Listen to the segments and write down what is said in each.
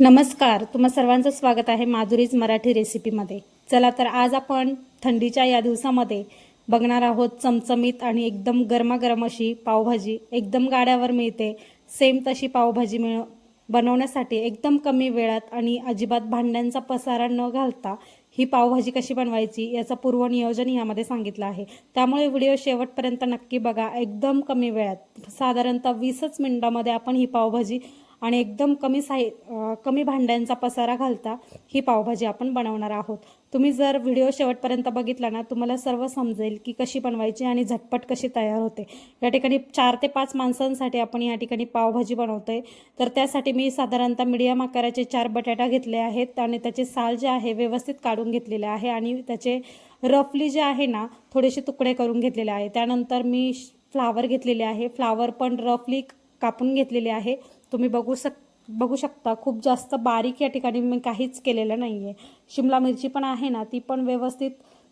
नमस्कार तुम्हा सर्वांचं स्वागत आहे माधुरीज मराठी रेसिपीमध्ये. चला तर आज आपण थंडीच्या या दिवसामध्ये बघणार आहोत चमचमीत आणि एकदम गरमागरम अशी पावभाजी. एकदम गाड्यावर मिळते सेम तशी पावभाजी मिळ बनवण्यासाठी एकदम कमी वेळात आणि अजिबात भांड्यांचा पसारा न घालता ही पावभाजी कशी बनवायची याचं पूर्वनियोजन यामध्ये सांगितलं आहे. त्यामुळे व्हिडिओ शेवटपर्यंत नक्की बघा. एकदम कमी वेळात साधारणतः वीसच मिनिटामध्ये आपण ही पावभाजी आणि एकदम कमी साई कमी भांड्यांचा पसारा घालता ही पावभाजी आपण बनवणार आहोत. तुम्ही जर व्हिडिओ शेवटपर्यंत बघितला ना तुम्हाला सर्व समजेल की कशी बनवायची आणि झटपट कशी तयार होते. या ठिकाणी चार ते पाच माणसांसाठी आपण या ठिकाणी पावभाजी बनवतो आहे तर त्यासाठी मी साधारणतः मीडियम आकाराचे चार बटाटा घेतले आहेत आणि त्याचे साल जे आहे व्यवस्थित काढून घेतलेले आहे आणि त्याचे रफली जे आहे ना थोडेसे तुकडे करून घेतलेले आहे. त्यानंतर मी फ्लावर घेतलेले आहे. फ्लावर पण रफली कापून घेतलेले आहे. तुम्ही बघू शक बघू शकता खूप जास्त बारीक या ठिकाणी मी काहीच केलेलं नाही आहे शिमला मिरची पण आहे ना ती पण व्यवस्थित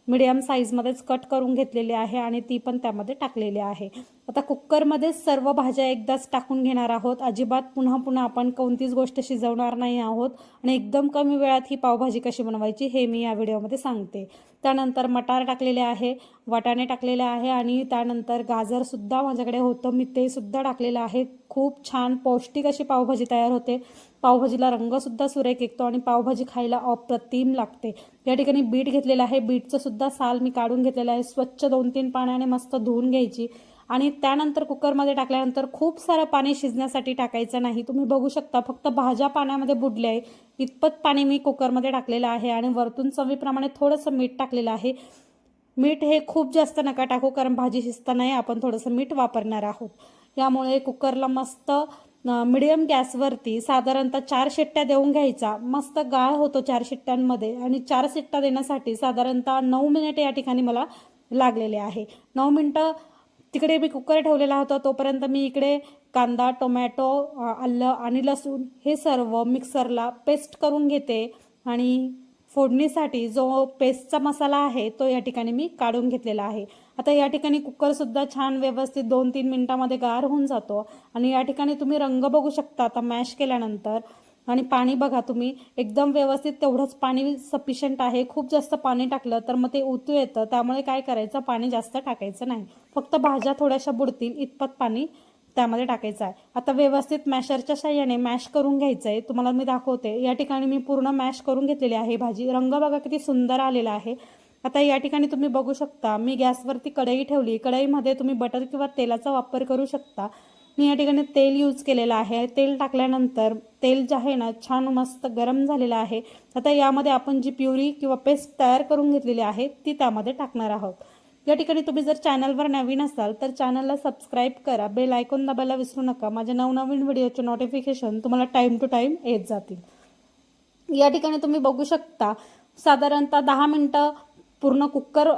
मिडियम साईजमध्येच कट करून घेतलेली आहे आणि ती पण त्यामध्ये टाकलेली आहे. आता कुकरमध्येच सर्व भाज्या एकदाच टाकून घेणार आहोत. अजिबात पुन्हा पुन्हा आपण कोणतीच गोष्ट शिजवणार नाही आहोत आणि एकदम कमी वेळात ही पावभाजी कशी बनवायची हे मी या व्हिडिओमध्ये सांगते. त्यानंतर मटार टाकलेले आहे वाटाणे टाकलेले आहे आणि त्यानंतर गाजरसुद्धा माझ्याकडे होतं. मी तेसुद्धा टाकलेलं आहे. खूप छान पौष्टिक अशी पावभाजी तयार होते. पावभाजीला रंगसुद्धा सुरेख येतो आणि पावभाजी खायला अप्रतिम लागते. या ठिकाणी बीट घेतलेलं आहे. बीटचं सुद्धा साल मी काढून घेतलेलं आहे. स्वच्छ दोन तीन पाण्याने मस्त धुवून घ्यायची. आणि त्यानंतर कुकरमध्ये टाकल्यानंतर खूप सारं पाणी शिजण्यासाठी टाकायचं नाही. तुम्ही बघू शकता फक्त भाज्या पाण्यामध्ये बुडल्या आहे इतपत पाणी मी कुकरमध्ये टाकलेलं आहे आणि वरतून चवीप्रमाणे थोडंसं मीठ टाकलेलं आहे. मीठ हे खूप जास्त नका टाकू कारण भाजी शिजतानाही आपण थोडंसं मीठ वापरणार आहोत. यामुळे कुकरला मस्त मिडियम गॅसवरती साधारणतः चार शिट्ट्या देऊन घ्यायचा. मस्त गाळ होतो चार शिट्ट्यांमध्ये आणि चार शिट्ट्या देण्यासाठी साधारणतः नऊ मिनिट या ठिकाणी मला लागलेले आहे. नऊ मिनटं तिकडे मी कुकर ठेवलेला होता तोपर्यंत मी इकडे कांदा टोमॅटो आलं आणि लसूण हे सर्व मिक्सरला पेस्ट करून घेते आणि फोडणीसाठी जो पेस्टचा मसाला आहे तो या ठिकाणी मी काढून घेतलेला आहे. आता या ठिकाणी कुकरसुद्धा छान व्यवस्थित दोन तीन मिनटामध्ये गार होऊन जातो आणि या ठिकाणी तुम्ही रंग बघू शकता आता मॅश केल्यानंतर. आणि पाणी बघा तुम्ही एकदम व्यवस्थित तेवढंच पाणी सफिशियंट आहे. खूप जास्त पाणी टाकलं तर मग ते उतू येतं. त्यामुळे काय करायचं पाणी जास्त टाकायचं नाही. फक्त भाज्या थोड्याशा बुडतील इतपत पाणी त्यामध्ये टाकायचं आहे. आता व्यवस्थित मॅशरच्या साह्याने मॅश करून घ्यायचं आहे तुम्हाला मी दाखवते. या ठिकाणी मी पूर्ण मॅश करून घेतलेली आहे भाजी. रंग बघा किती सुंदर आलेला आहे. आता या ठिकाणी तुम्ही बघू शकता मी गॅसवरती कढई ठेवली. कढईमध्ये तुम्ही बटर किंवा तेलाचा वापर करू शकता. मी या ठिकाणी तेल यूज केलेलं आहे. तेल टाकल्यानंतर तेल जे आहे ना छान मस्त गरम झालेलं आहे. आता यामध्ये आपण जी प्युरी किंवा पेस्ट तयार करून घेतलेली आहे ती त्यामध्ये टाकणार आहोत. या ठिकाणी तुम्ही जर चॅनलवर नवीन असाल तर चॅनलला सबस्क्राईब करा. बेल आयकॉन दाबायला विसरू नका. माझ्या नवनवीन व्हिडिओचे नोटिफिकेशन तुम्हाला टाईम टू टाईम येत जातील. या ठिकाणी तुम्ही बघू शकता साधारणतः दहा मिनटं पूर्ण कुकर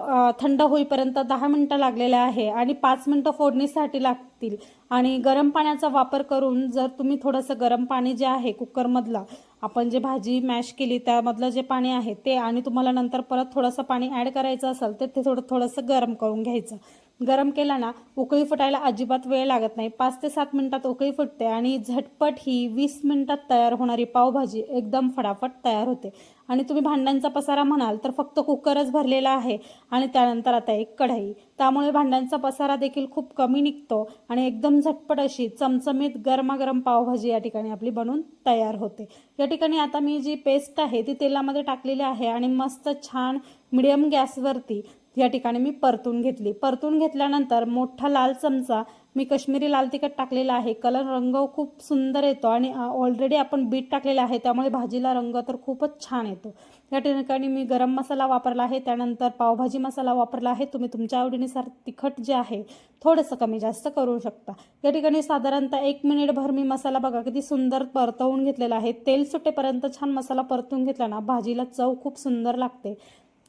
थंड होईपर्यंत दहा मिनटं लागलेले आहे आणि पाच मिनटं फोडणीसाठी लागतील. आणि गरम पाण्याचा वापर करून जर तुम्ही थोडंसं गरम पाणी जे आहे कुकरमधला आपण जे भाजी मॅश केली त्यामधलं जे पाणी आहे ते आणि तुम्हाला नंतर परत थोडंसं पाणी ॲड करायचं असेल तर ते थोडं थोडंसं गरम करून घ्यायचं. गरम केला ना उकळी फुटायला अजिबात वेळ लागत नाही. पाच ते सात मिनिटात उकळी फुटते आणि झटपट ही वीस मिनिटात तयार होणारी पावभाजी एकदम फटाफट तयार होते. आणि तुम्ही भांड्यांचा पसारा म्हणाल तर फक्त कुकरच भरलेला आहे आणि त्यानंतर आता एक कढई. त्यामुळे भांड्यांचा पसारा देखील खूप कमी निघतो आणि एकदम झटपट अशी चमचमीत गरमागरम पावभाजी या ठिकाणी आपली बनून तयार होते. या ठिकाणी आता मी जी पेस्ट आहे ती तेलामध्ये टाकलेली आहे आणि मस्त छान मिडियम गॅसवरती या ठिकाणी मी परतून घेतली. परतून घेतल्यानंतर मोठा लाल चमचा मी कश्मीरी लाल तिखट टाकलेला आहे. कलर रंग खूप सुंदर येतो आणि ऑलरेडी आपण बीट टाकलेलं आहे. त्यामुळे भाजीला रंग तर खूपच छान येतो. या ठिकाणी मी गरम मसाला वापरला आहे. त्यानंतर पावभाजी मसाला वापरला आहे. तुम्ही तुमच्या आवडीनुसार तिखट जे आहे थोडंसं कमी जास्त करू शकता. या ठिकाणी साधारणतः एक मिनिटभर मी मसाला बघा किती सुंदर परतवून घेतलेला आहे. तेल सुटेपर्यंत छान मसाला परतून घेतला ना भाजीला चव खूप सुंदर लागते.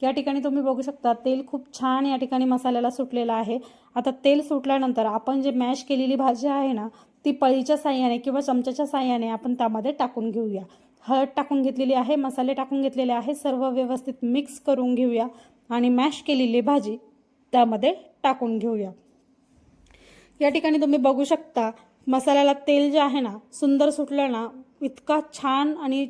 या ठिकाणी तुम्ही बघू शकता तेल खूप छान या ठिकाणी मसाल्याला सुटलेलं आहे. आता तेल सुटल्यानंतर आपण जे मॅश केलेली भाजी आहे ना ती पळीच्या साह्याने किंवा चमच्याच्या साह्याने आपण त्यामध्ये टाकून घेऊया. हळद टाकून घेतलेली आहे मसाले टाकून घेतलेले आहे सर्व व्यवस्थित मिक्स करून घेऊया आणि मॅश केलेली भाजी त्यामध्ये टाकून घेऊया. या ठिकाणी तुम्ही बघू शकता मसाल्याला तेल जे आहे ना सुंदर सुटलं ना इतका छान आणि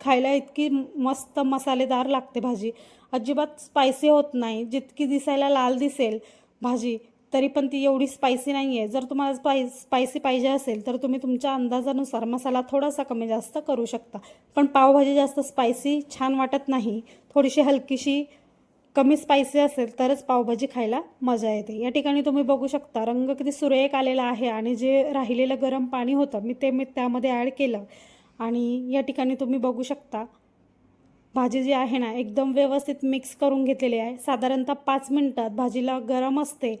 खायला इतकी मस्त मसालेदार लागते भाजी. अजिबात स्पायसी होत नाही. जितकी दिसायला लाल दिसेल भाजी तरी पण ती एवढी स्पायसी नाही आहे जर तुम्हाला स्पाय स्पायसी पाहिजे असेल तर तुम्ही तुमच्या अंदाजानुसार मसाला थोडासा कमी जास्त करू शकता. पण पावभाजी जास्त स्पायसी छान वाटत नाही. थोडीशी हलकीशी कमी स्पायसी असेल तरच पावभाजी खायला मजा येते. या ठिकाणी तुम्ही बघू शकता रंग किती सुरेख आलेला आहे आणि जे राहिलेलं गरम पाणी होतं मी ते मी त्यामध्ये ॲड केलं. आणि या ठिकाणी तुम्ही बघू शकता. भाजी जी आहे ना एकदम व्यवस्थित मिक्स करून घेतलेली आहे. साधारणतः पाच मिनटात भाजीला गरम असते.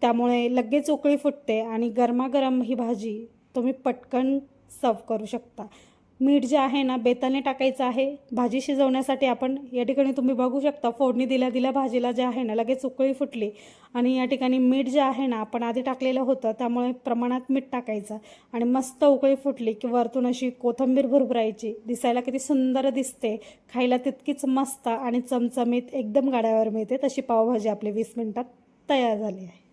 त्यामुळे लगेच उकळी फुटते आणि गरमागरम ही भाजी तुम्ही पटकन सर्व करू शकता. मीठ जे आहे ना बेताने टाकायचं आहे. भाजी शिजवण्यासाठी आपण या ठिकाणी तुम्ही बघू शकता फोडणी दिल्या दिल्या भाजीला जे आहे ना लगेच उकळी फुटली. आणि या ठिकाणी मीठ जे आहे ना आपण आधी टाकलेलं होतं त्यामुळे प्रमाणात मीठ टाकायचं. आणि मस्त उकळी फुटली की वरतून अशी कोथिंबीर भरभरायची. दिसायला किती सुंदर दिसते. खायला तितकीच मस्त आणि चमचमीत एकदम गाड्यावर मिळते. तशी पावभाजी आपली वीस मिनटात तयार झाली आहे.